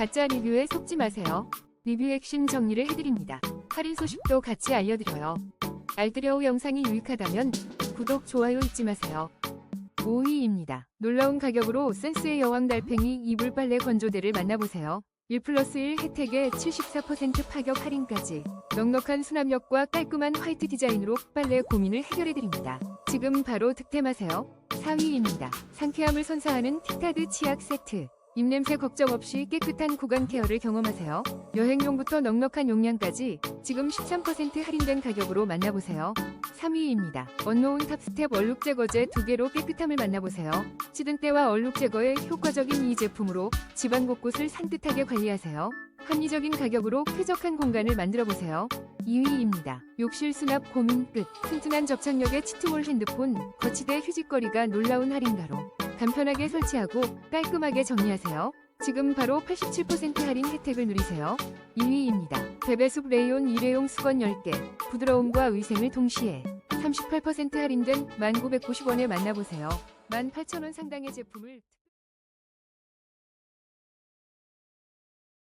가짜 리뷰에 속지 마세요. 리뷰 핵심 정리를 해드립니다. 할인 소식도 같이 알려드려요. 알뜰여우 영상이 유익하다면 구독, 좋아요 잊지 마세요. 5위입니다. 놀라운 가격으로 센스의 여왕 달팽이 이불 빨래 건조대를 만나보세요. 1 플러스 1 혜택에 74% 파격 할인까지 넉넉한 수납력과 깔끔한 화이트 디자인으로 빨래 고민을 해결해드립니다. 지금 바로 득템하세요. 4위입니다. 상쾌함을 선사하는 틱타드 치약 세트. 입냄새 걱정 없이 깨끗한 구강 케어를 경험하세요. 여행용부터 넉넉한 용량까지 지금 13% 할인된 가격으로 만나보세요. 3위입니다. 원노운 탑스텝 얼룩 제거제 두 개로 깨끗함을 만나보세요. 찌든 때와 얼룩 제거에 효과적인 이 제품으로 집안 곳곳을 산뜻하게 관리하세요. 합리적인 가격으로 쾌적한 공간을 만들어 보세요. 2위입니다. 욕실 수납 고민 끝. 튼튼한 접착력의 치트몰 핸드폰, 거치대 휴지거리가 놀라운 할인가로 간편하게 설치하고 깔끔하게 정리하세요. 지금 바로 87% 할인 혜택을 누리세요. 2위입니다. 베베숲 레이온 일회용 수건 10개. 부드러움과 위생을 동시에 38% 할인된 1990원에 만나보세요. 18,000원 상당의 제품을